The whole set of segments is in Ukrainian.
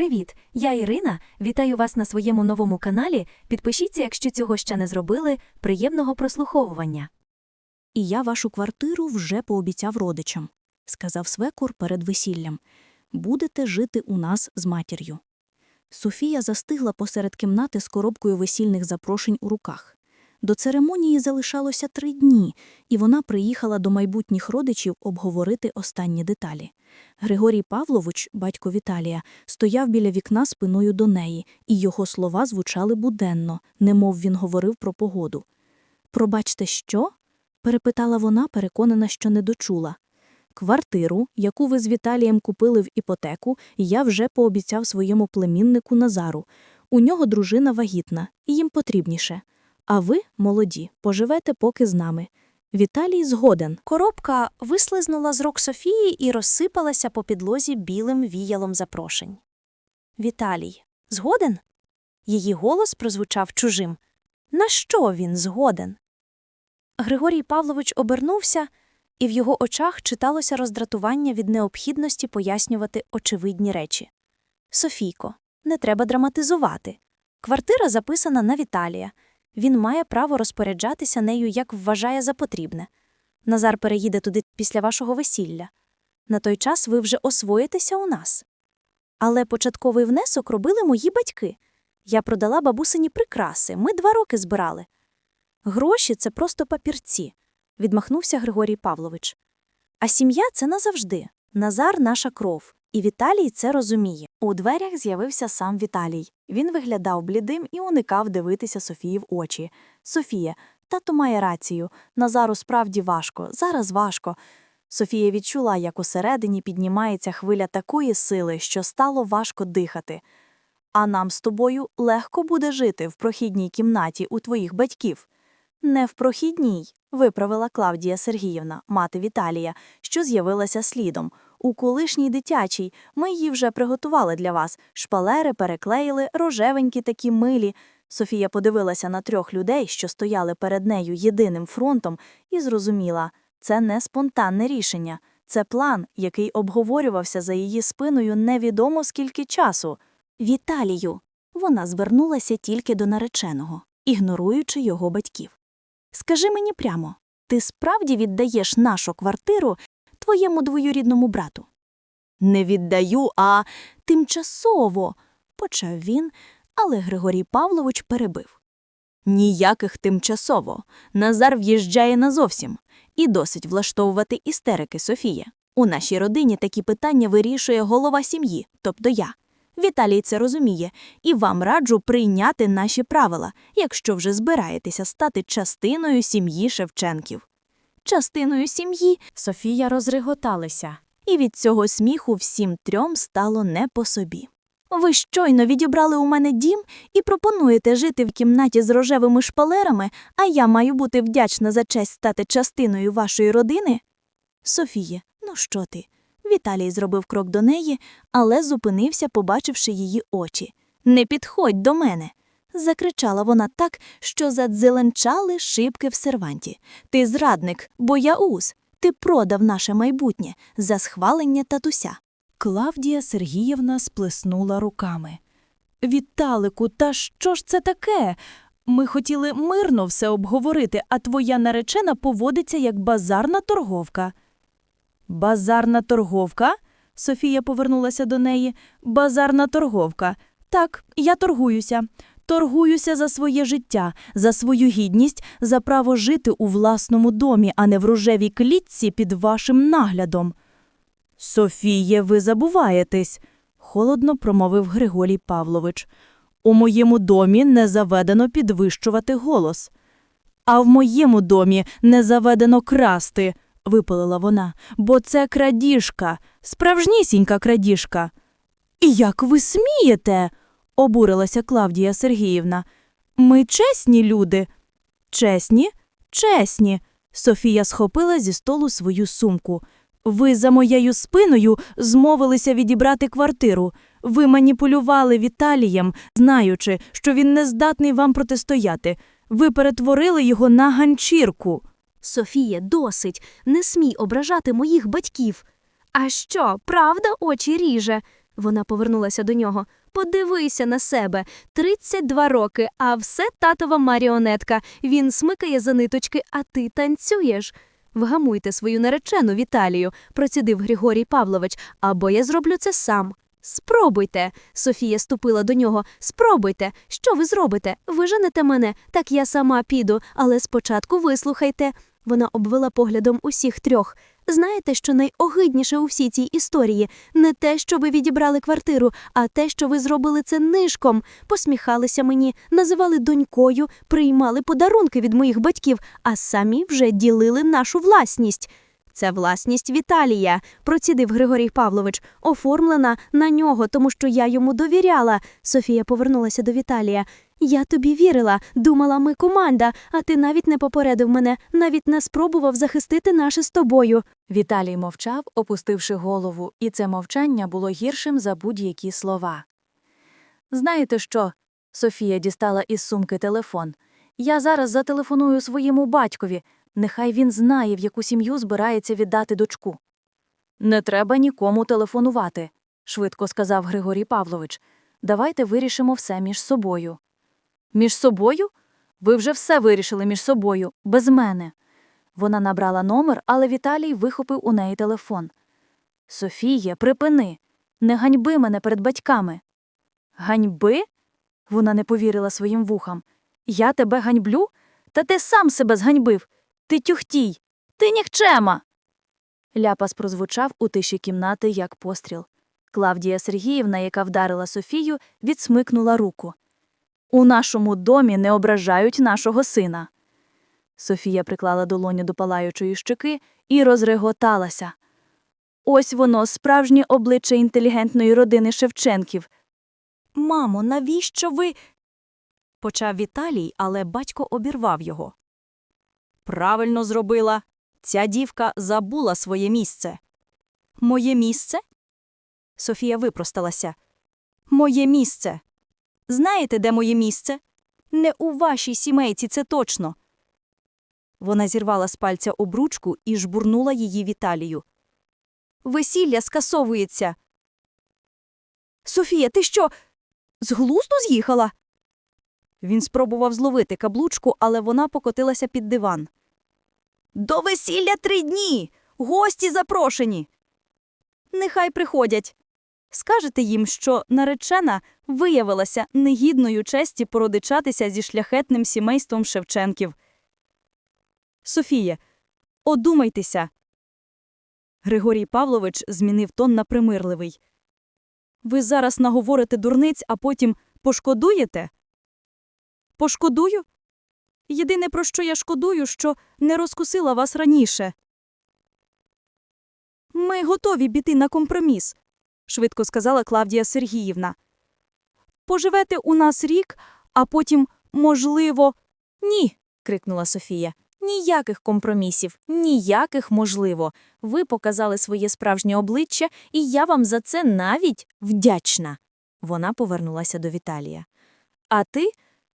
Привіт! Я Ірина. Вітаю вас на своєму новому каналі. Підпишіться, якщо цього ще не зробили. Приємного прослуховування. І я вашу квартиру вже пообіцяв родичам, сказав свекур перед весіллям. Будете жити у нас з матір'ю. Софія застигла посеред кімнати з коробкою весільних запрошень у руках. До церемонії залишалося три дні, і вона приїхала до майбутніх родичів обговорити останні деталі. Григорій Павлович, батько Віталія, стояв біля вікна спиною до неї, і його слова звучали буденно, немов він говорив про погоду. Пробачте, що? перепитала вона, переконана, що не дочула. Квартиру, яку ви з Віталієм купили в іпотеку, я вже пообіцяв своєму племіннику Назару. У нього дружина вагітна, і їм потрібніше. А ви, молоді, поживете поки з нами. Віталій згоден. Коробка вислизнула з рук Софії і розсипалася по підлозі білим віялом запрошень. Віталій, згоден? Її голос прозвучав чужим. На що він згоден? Григорій Павлович обернувся, і в його очах читалося роздратування від необхідності пояснювати очевидні речі. Софійко, не треба драматизувати. Квартира записана на Віталія. Він має право розпоряджатися нею, як вважає за потрібне. Назар переїде туди після вашого весілля. На той час ви вже освоїтеся у нас. Але початковий внесок робили мої батьки. Я продала бабусині прикраси, ми два роки збирали. Гроші це просто папірці, відмахнувся Григорій Павлович. А сім'я це назавжди. Назар наша кров, і Віталій це розуміє. У дверях з'явився сам Віталій. Він виглядав блідим і уникав дивитися Софії в очі. Софія, тато має рацію. Назару справді важко, зараз важко. Софія відчула, як усередині піднімається хвиля такої сили, що стало важко дихати. А нам з тобою легко буде жити в прохідній кімнаті у твоїх батьків. Не в прохідній, виправила Клавдія Сергіївна, мати Віталія, що з'явилася слідом. У колишній дитячій ми її вже приготували для вас. Шпалери переклеїли, рожевенькі такі милі. Софія подивилася на трьох людей, що стояли перед нею єдиним фронтом, і зрозуміла це не спонтанне рішення, це план, який обговорювався за її спиною невідомо скільки часу. Віталію. Вона звернулася тільки до нареченого, ігноруючи його батьків. Скажи мені прямо, ти справді віддаєш нашу квартиру твоєму двоюрідному брату? Не віддаю, а тимчасово, почав він, але Григорій Павлович перебив. Ніяких тимчасово. Назар в'їжджає назовсім. І досить влаштовувати істерики Софія. У нашій родині такі питання вирішує голова сім'ї, тобто я. Віталій це розуміє, і вам раджу прийняти наші правила, якщо вже збираєтеся стати частиною сім'ї Шевченків. Частиною сім'ї Софія розреготалася. і від цього сміху всім трьом стало не по собі. Ви щойно відібрали у мене дім і пропонуєте жити в кімнаті з рожевими шпалерами, а я маю бути вдячна за честь стати частиною вашої родини? Софіє, ну що ти? Віталій зробив крок до неї, але зупинився, побачивши її очі. Не підходь до мене. Закричала вона так, що задзеленчали шибки в серванті. Ти зрадник, бояуз. Ти продав наше майбутнє за схвалення татуся. Клавдія Сергіївна сплеснула руками. Віталику, та що ж це таке? Ми хотіли мирно все обговорити, а твоя наречена поводиться як базарна торговка. Базарна торговка? Софія повернулася до неї. Базарна торговка. Так, я торгуюся. Торгуюся за своє життя, за свою гідність, за право жити у власному домі, а не в рожевій клітці під вашим наглядом. Софіє, ви забуваєтесь, холодно промовив Григорій Павлович. У моєму домі не заведено підвищувати голос. А в моєму домі не заведено красти, випалила вона, бо це крадіжка, справжнісінька крадіжка. І як ви смієте? Обурилася Клавдія Сергіївна. Ми чесні люди. Чесні? Чесні. Софія схопила зі столу свою сумку. Ви за моєю спиною змовилися відібрати квартиру. Ви маніпулювали Віталієм, знаючи, що він не здатний вам протистояти. Ви перетворили його на ганчірку. Софія, досить, не смій ображати моїх батьків. А що, правда очі ріже? Вона повернулася до нього. Подивися на себе. 32 роки, а все татова маріонетка. Він смикає за ниточки, а ти танцюєш. Вгамуйте свою наречену Віталію, процідив Григорій Павлович, або я зроблю це сам. Спробуйте. Софія ступила до нього. Спробуйте. Що ви зробите? Виженете мене, так я сама піду, але спочатку вислухайте. Вона обвела поглядом усіх трьох. Знаєте, що найогидніше у всій цій історії не те, що ви відібрали квартиру, а те, що ви зробили це нишком, посміхалися мені, називали донькою, приймали подарунки від моїх батьків, а самі вже ділили нашу власність. Це власність Віталія, процідив Григорій Павлович, оформлена на нього, тому що я йому довіряла. Софія повернулася до Віталія. Я тобі вірила, думала, ми команда, а ти навіть не попередив мене, навіть не спробував захистити наше з тобою. Віталій мовчав, опустивши голову, і це мовчання було гіршим за будь-які слова. Знаєте що? Софія дістала із сумки телефон. Я зараз зателефоную своєму батькові. Нехай він знає, в яку сім'ю збирається віддати дочку. Не треба нікому телефонувати, швидко сказав Григорій Павлович. Давайте вирішимо все між собою. Між собою? Ви вже все вирішили між собою, без мене. Вона набрала номер, але Віталій вихопив у неї телефон. Софія, припини, не ганьби мене перед батьками. Ганьби? Вона не повірила своїм вухам. Я тебе ганьблю? Та ти сам себе зганьбив. Ти тюхтій, ти нікчема. Ляпас прозвучав у тиші кімнати, як постріл. Клавдія Сергіївна, яка вдарила Софію, відсмикнула руку. У нашому домі не ображають нашого сина. Софія приклала долоню до палаючої щоки і розреготалася. Ось воно, справжнє обличчя інтелігентної родини Шевченків. Мамо, навіщо ви? почав Віталій, але батько обірвав його. Правильно зробила. Ця дівка забула своє місце. Моє місце? Софія випросталася. Моє місце. Знаєте, де моє місце? Не у вашій сімейці, це точно. Вона зірвала з пальця обручку і жбурнула її Віталію. Весілля скасовується. Софія, ти що? З глузду з'їхала? Він спробував зловити каблучку, але вона покотилася під диван. До весілля три дні. Гості запрошені. Нехай приходять. Скажете їм, що наречена виявилася негідною честі породичатися зі шляхетним сімейством Шевченків. Софія, одумайтеся. Григорій Павлович змінив тон на примирливий. Ви зараз наговорите дурниць, а потім пошкодуєте? Пошкодую? Єдине, про що я шкодую, що не розкусила вас раніше. Ми готові піти на компроміс, швидко сказала Клавдія Сергіївна. Поживете у нас рік, а потім, можливо. Ні. крикнула Софія. Ніяких компромісів, ніяких можливо. Ви показали своє справжнє обличчя, і я вам за це навіть вдячна. Вона повернулася до Віталія. А ти?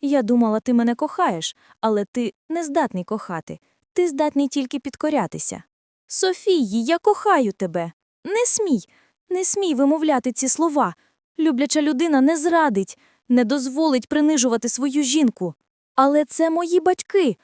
Я думала, ти мене кохаєш, але ти не здатний кохати. Ти здатний тільки підкорятися. Софії, я кохаю тебе. Не смій, не смій вимовляти ці слова. Любляча людина не зрадить, не дозволить принижувати свою жінку. Але це мої батьки.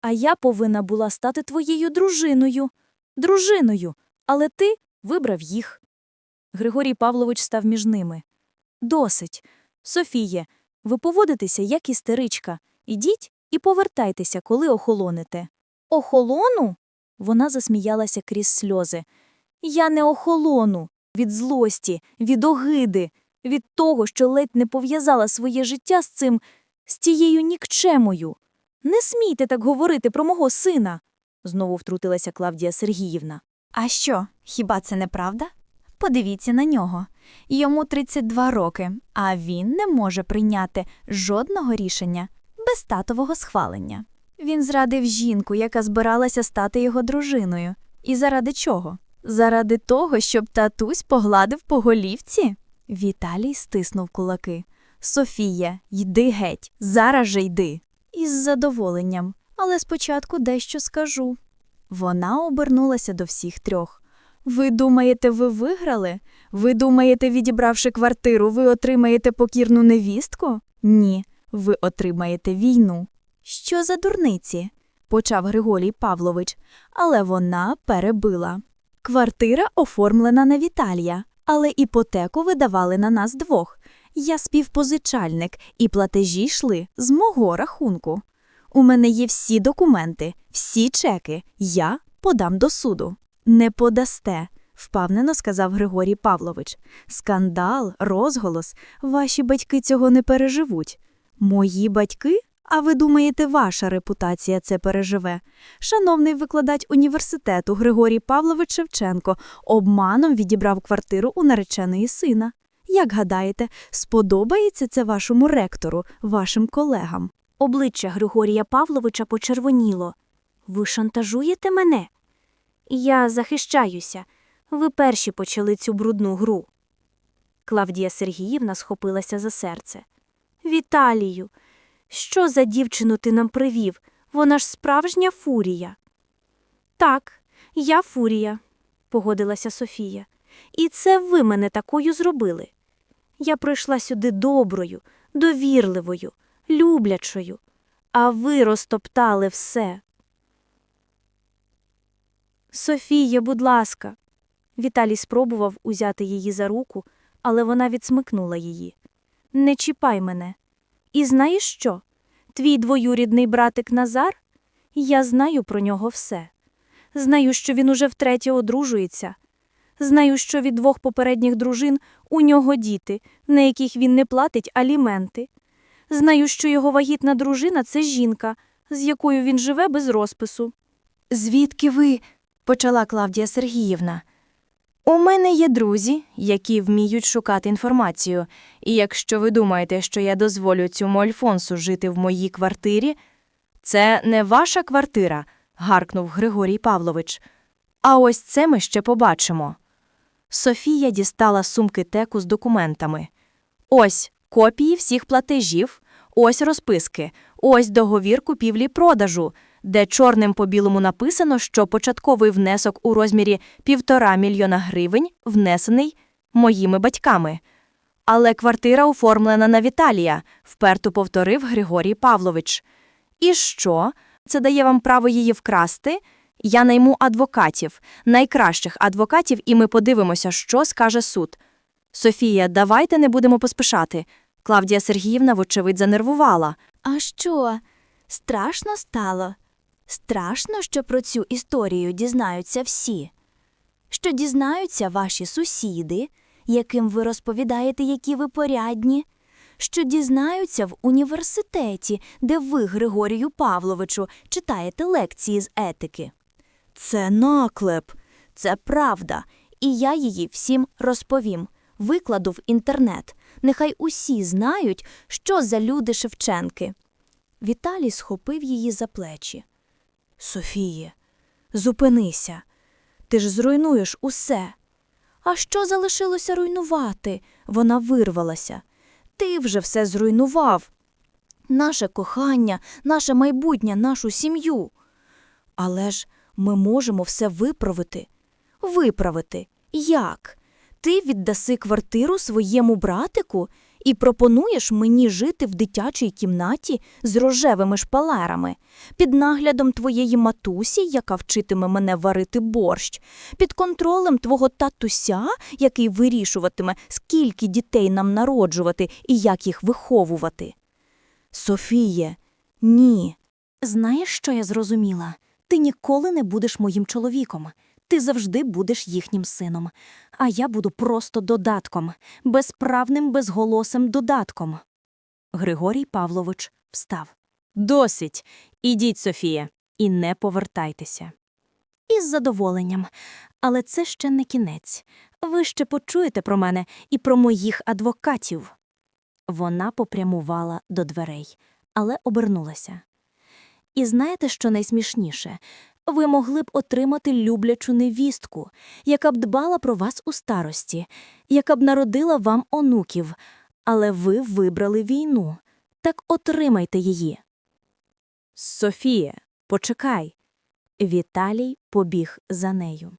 А я повинна була стати твоєю дружиною. Дружиною. Але ти вибрав їх. Григорій Павлович став між ними. Досить. Софіє, ви поводитеся як істеричка. Ідіть і повертайтеся, коли охолонете. Охолону? Вона засміялася крізь сльози. Я не охолону. Від злості, від огиди, від того, що ледь не пов'язала своє життя з цим, з тією нікчемою. Не смійте так говорити про мого сина, знову втрутилася Клавдія Сергіївна. А що, хіба це неправда? Подивіться на нього. Йому 32 роки, а він не може прийняти жодного рішення без татового схвалення. Він зрадив жінку, яка збиралася стати його дружиною. І заради чого? Заради того, щоб татусь погладив по голівці? Віталій стиснув кулаки. Софія, йди геть, зараз же йди. Із задоволенням, але спочатку дещо скажу. Вона обернулася до всіх трьох. Ви думаєте, ви виграли? Ви думаєте, відібравши квартиру, ви отримаєте покірну невістку? Ні, ви отримаєте війну. Що за дурниці? почав Григорій Павлович, але вона перебила. Квартира оформлена на Віталія, але іпотеку видавали на нас двох. Я співпозичальник, і платежі йшли з мого рахунку. У мене є всі документи, всі чеки. Я подам до суду. Не подасте, впевнено сказав Григорій Павлович. Скандал, розголос. Ваші батьки цього не переживуть. Мої батьки? А ви думаєте, ваша репутація це переживе? Шановний викладач університету Григорій Павлович Шевченко обманом відібрав квартиру у нареченої сина. Як гадаєте, сподобається це вашому ректору, вашим колегам? Обличчя Григорія Павловича почервоніло. Ви шантажуєте мене? Я захищаюся. Ви перші почали цю брудну гру. Клавдія Сергіївна схопилася за серце. Віталію, що за дівчину ти нам привів? Вона ж справжня фурія. Так, я фурія, погодилася Софія. І це ви мене такою зробили. Я прийшла сюди доброю, довірливою, люблячою, а ви розтоптали все. Софія, будь ласка. Віталій спробував узяти її за руку, але вона відсмикнула її. Не чіпай мене. І знаєш що? Твій двоюрідний братик Назар? Я знаю про нього все. Знаю, що він уже втретє одружується. Знаю, що від двох попередніх дружин у нього діти, на яких він не платить аліменти. Знаю, що його вагітна дружина це жінка, з якою він живе без розпису. Звідки ви? почала Клавдія Сергіївна. У мене є друзі, які вміють шукати інформацію, і якщо ви думаєте, що я дозволю цьому Альфонсу жити в моїй квартирі, це не ваша квартира, гаркнув Григорій Павлович. А ось це ми ще побачимо. Софія дістала сумки теку з документами. Ось копії всіх платежів, ось розписки, ось договір купівлі-продажу, де чорним по білому написано, що початковий внесок у розмірі півтора мільйона гривень внесений моїми батьками. Але квартира оформлена на Віталія, вперто повторив Григорій Павлович. І що? Це дає вам право її вкрасти? Я найму адвокатів, найкращих адвокатів, і ми подивимося, що скаже суд. Софія, давайте не будемо поспішати. Клавдія Сергіївна, вочевидь, занервувала. А що? Страшно стало? Страшно, що про цю історію дізнаються всі. Що дізнаються ваші сусіди, яким ви розповідаєте, які ви порядні, що дізнаються в університеті, де ви, Григорію Павловичу, читаєте лекції з етики. Це наклеп, це правда, і я її всім розповім. Викладу в інтернет. Нехай усі знають, що за люди Шевченки. Віталій схопив її за плечі. Софіє, зупинися. Ти ж зруйнуєш усе. А що залишилося руйнувати? Вона вирвалася. Ти вже все зруйнував. Наше кохання, наше майбутнє, нашу сім'ю. Але ж ми можемо все виправити. Виправити. Як? Ти віддаси квартиру своєму братику і пропонуєш мені жити в дитячій кімнаті з рожевими шпалерами, під наглядом твоєї матусі, яка вчитиме мене варити борщ, під контролем твого татуся, який вирішуватиме, скільки дітей нам народжувати і як їх виховувати. Софіє, ні. Знаєш, що я зрозуміла? Ти ніколи не будеш моїм чоловіком. Ти завжди будеш їхнім сином. А я буду просто додатком, безправним, безголосим додатком. Григорій Павлович встав. Досить. Ідіть, Софія, і не повертайтеся. Із задоволенням. Але це ще не кінець. Ви ще почуєте про мене і про моїх адвокатів. Вона попрямувала до дверей, але обернулася. І знаєте, що найсмішніше? Ви могли б отримати люблячу невістку, яка б дбала про вас у старості, яка б народила вам онуків, але ви вибрали війну. Так отримайте її. Софія, почекай. Віталій побіг за нею.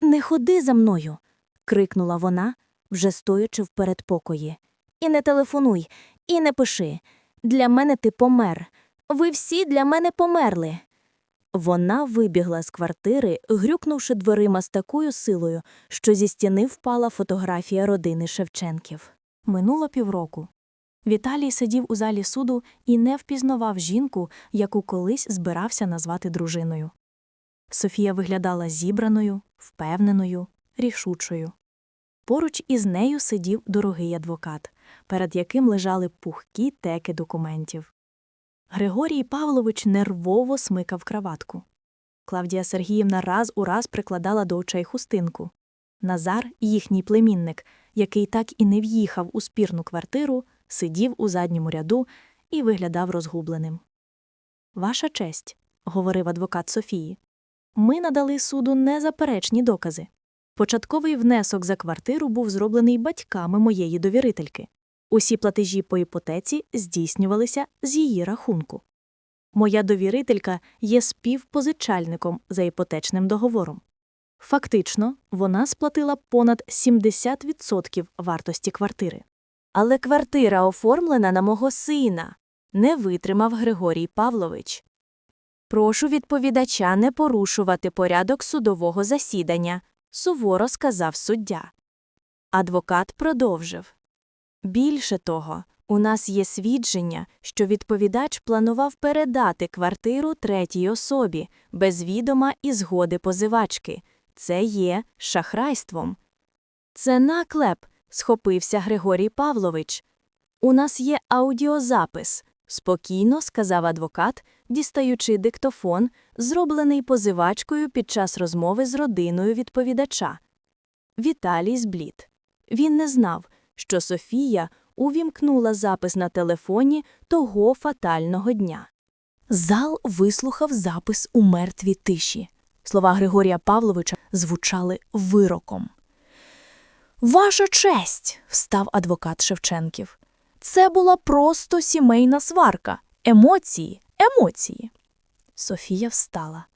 Не ходи за мною. крикнула вона, вже стоячи в передпокої. І не телефонуй, і не пиши. Для мене ти помер. Ви всі для мене померли. Вона вибігла з квартири, грюкнувши дверима з такою силою, що зі стіни впала фотографія родини Шевченків. Минуло півроку. Віталій сидів у залі суду і не впізнавав жінку, яку колись збирався назвати дружиною. Софія виглядала зібраною, впевненою, рішучою. Поруч із нею сидів дорогий адвокат, перед яким лежали пухкі теки документів. Григорій Павлович нервово смикав краватку. Клавдія Сергіївна раз у раз прикладала до очей хустинку. Назар, їхній племінник, який так і не в'їхав у спірну квартиру, сидів у задньому ряду і виглядав розгубленим. Ваша честь, говорив адвокат Софії, ми надали суду незаперечні докази. Початковий внесок за квартиру був зроблений батьками моєї довірительки. Усі платежі по іпотеці здійснювалися з її рахунку. Моя довірителька є співпозичальником за іпотечним договором. Фактично, вона сплатила понад 70% вартості квартири. Але квартира оформлена на мого сина, не витримав Григорій Павлович. Прошу відповідача не порушувати порядок судового засідання, суворо сказав суддя. Адвокат продовжив. Більше того, у нас є свідчення, що відповідач планував передати квартиру третій особі без відома і згоди позивачки. Це є шахрайством. Це наклеп, схопився Григорій Павлович. У нас є аудіозапис, спокійно сказав адвокат, дістаючи диктофон, зроблений позивачкою під час розмови з родиною відповідача. Віталій зблід. Він не знав, що Софія увімкнула запис на телефоні того фатального дня. Зал вислухав запис у мертвій тиші. Слова Григорія Павловича звучали вироком. Ваша честь, встав адвокат Шевченків. Це була просто сімейна сварка. Емоції, емоції. Софія встала.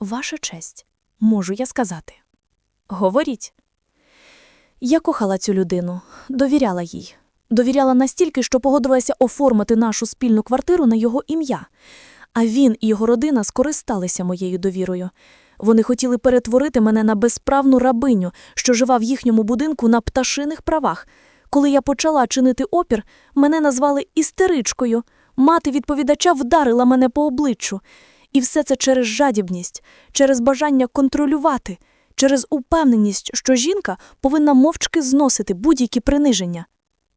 Ваша честь, можу я сказати. Говоріть. Я кохала цю людину, довіряла їй. Довіряла настільки, що погодилася оформити нашу спільну квартиру на його ім'я. А він і його родина скористалися моєю довірою. Вони хотіли перетворити мене на безправну рабиню, що жива в їхньому будинку на пташиних правах. Коли я почала чинити опір, мене назвали істеричкою. Мати відповідача вдарила мене по обличчю. І все це через жадібність, через бажання контролювати, через упевненість, що жінка повинна мовчки зносити будь-які приниження.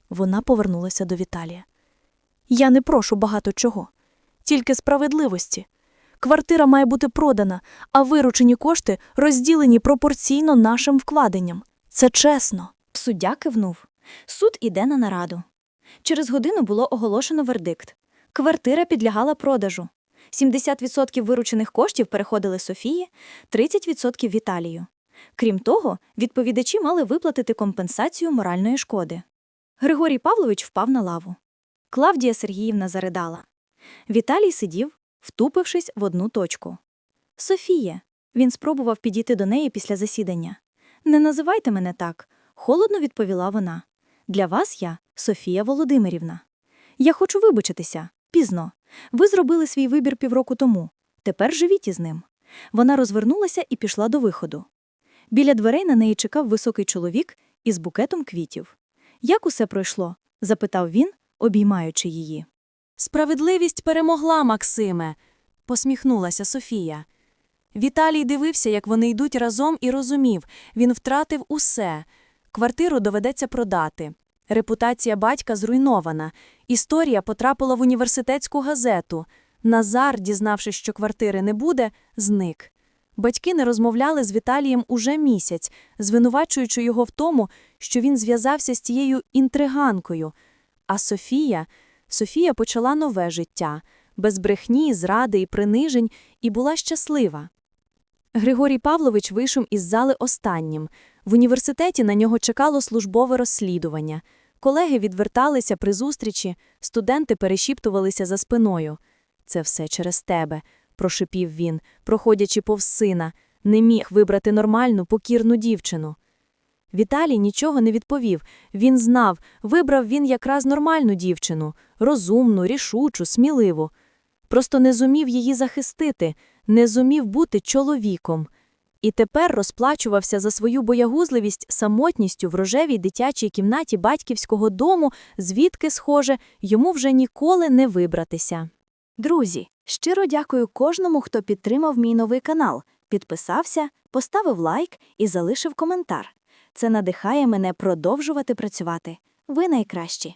Вона повернулася до Віталія. Я не прошу багато чого, тільки справедливості. Квартира має бути продана, а виручені кошти розділені пропорційно нашим вкладенням. Це чесно. Суддя кивнув. Суд іде на нараду. Через годину було оголошено вердикт. Квартира підлягала продажу. 70% виручених коштів переходили Софії, 30% Віталію. Крім того, відповідачі мали виплатити компенсацію моральної шкоди. Григорій Павлович впав на лаву. Клавдія Сергіївна заридала. Віталій сидів, втупившись в одну точку. Софія. Він спробував підійти до неї після засідання. Не називайте мене так, холодно відповіла вона. Для вас я Софія Володимирівна. Я хочу вибачитися. Пізно. Ви зробили свій вибір півроку тому. Тепер живіть із ним. Вона розвернулася і пішла до виходу. Біля дверей на неї чекав високий чоловік із букетом квітів. Як усе пройшло? запитав він, обіймаючи її. Справедливість перемогла, Максиме, посміхнулася Софія. Віталій дивився, як вони йдуть разом, і розумів він втратив усе. Квартиру доведеться продати. Репутація батька зруйнована. Історія потрапила в університетську газету. Назар, дізнавшись, що квартири не буде, зник. Батьки не розмовляли з Віталієм уже місяць, звинувачуючи його в тому, що він зв'язався з тією інтриганкою. А Софія, Софія почала нове життя, без брехні, зради і принижень, і була щаслива. Григорій Павлович вийшов із зали останнім. В університеті на нього чекало службове розслідування. Колеги відверталися при зустрічі, студенти перешіптувалися за спиною. Це все через тебе, прошипів він, проходячи повз сина. не міг вибрати нормальну, покірну дівчину. Віталій нічого не відповів. Він знав, вибрав він якраз нормальну дівчину, розумну, рішучу, сміливу. Просто не зумів її захистити, не зумів бути чоловіком. І тепер розплачувався за свою боягузливість самотністю в рожевій дитячій кімнаті батьківського дому, звідки, схоже, йому вже ніколи не вибратися. Друзі, щиро дякую кожному, хто підтримав мій новий канал, підписався, поставив лайк і залишив коментар. Це надихає мене продовжувати працювати. Ви найкращі.